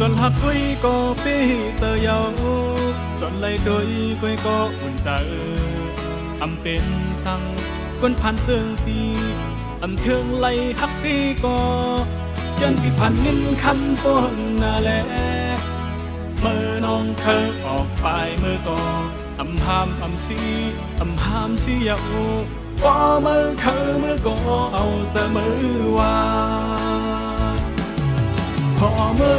จนหักคุยก็ปีเตยาวจนไหลดยกุยก็อุ่นใจอทำเป็นสั่งคนผ่านเตืองตีอำเทืองไหลหักปีก็ยันพี่พันเงินคำปนนาแลเมื่อน้องเธอออกไปเมื่อก่ออำาหามอำซีอำาหามซียาโอพอเมื่อเธอเมื่อก่อเอาแต่มือว่าพอเมื่อ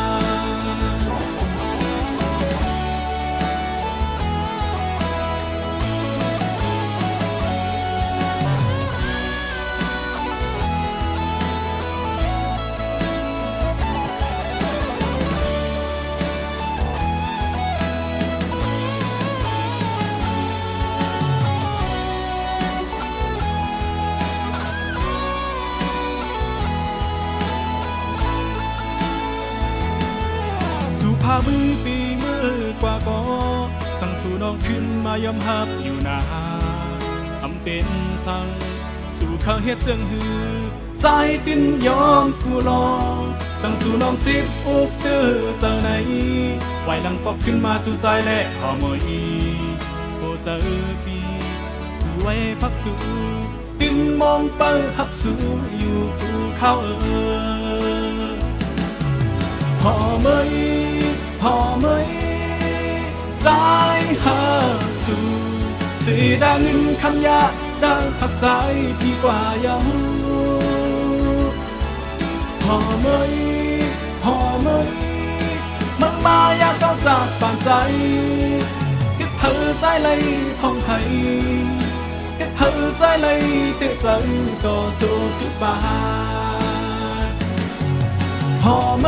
ามือปีมือกว่าก็สั่งสู่น้องขึ้นมายอมหับอยู่นาทำเป็นสั่งสู่เขาเฮ็ดเจังหือใจตินยอมกูรอสั่งสู่น้องติบอุกเจอเตอไหนไหวหลังปอบขึ้นมาสู่ใจและขอมอยโอเตอร์ปีคือไว้พักสูตินมองเปิหับสู่อยู่ภูเขาเออพอไหม พอไหมสายหาสู่สีดังคำยาดังผักสายดีกว่าเยาพอไหมพอไหมมึงมาอยากต้องจากปานใจคิดเธอใจเลยห้องไทยคิดเธอใจเลยเตือใจก็โจสุบาพอไหม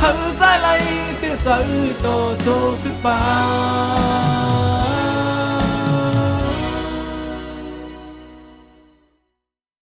จคิดเธอใจเลยห้